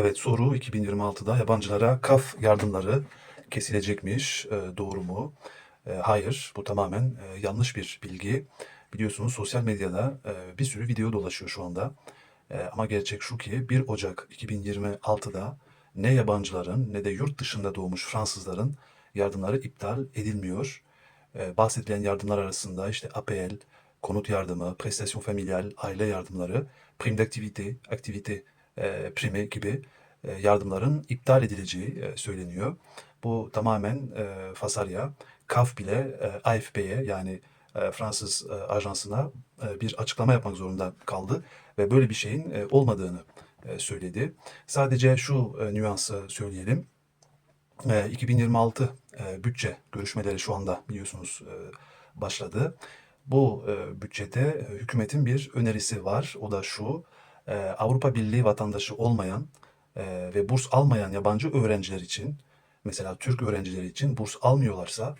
Evet soru 2026'da yabancılara kaf yardımları kesilecekmiş. E, doğru mu? E, hayır. Bu tamamen e, yanlış bir bilgi. Biliyorsunuz sosyal medyada e, bir sürü video dolaşıyor şu anda. E, ama gerçek şu ki 1 Ocak 2026'da ne yabancıların ne de yurt dışında doğmuş Fransızların yardımları iptal edilmiyor. E, bahsedilen yardımlar arasında işte APL, konut yardımı, prestasyon familial, aile yardımları, prim d'activité, aktivite e, primi gibi e, yardımların iptal edileceği e, söyleniyor. Bu tamamen e, Fasarya, KAF bile e, AFP'ye yani e, Fransız ajansına bir açıklama yapmak zorunda kaldı ve böyle bir şeyin olmadığını söyledi. Sadece şu e, nüansı söyleyelim. E, 2026 e, bütçe görüşmeleri şu anda biliyorsunuz başladı. Bu bütçede hükümetin bir önerisi var. O da şu. E, Avrupa Birliği vatandaşı olmayan e, ve burs almayan yabancı öğrenciler için mesela Türk öğrencileri için burs almıyorlarsa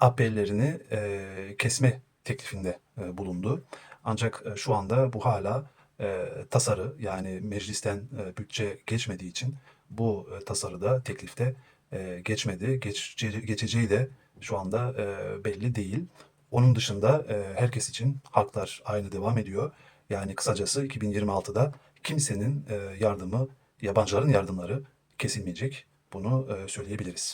AP'lerini e, kesme teklifinde bulundu. Ancak şu anda bu hala tasarı yani meclisten bütçe geçmediği için bu e, tasarıda teklifte e, geçmedi. Geç, geçeceği de şu anda belli değil. Onun dışında e, herkes için haklar aynı devam ediyor. Yani kısacası 2026'da kimsenin e, yardımı, yabancıların yardımları kesilmeyecek. Bunu e, söyleyebiliriz.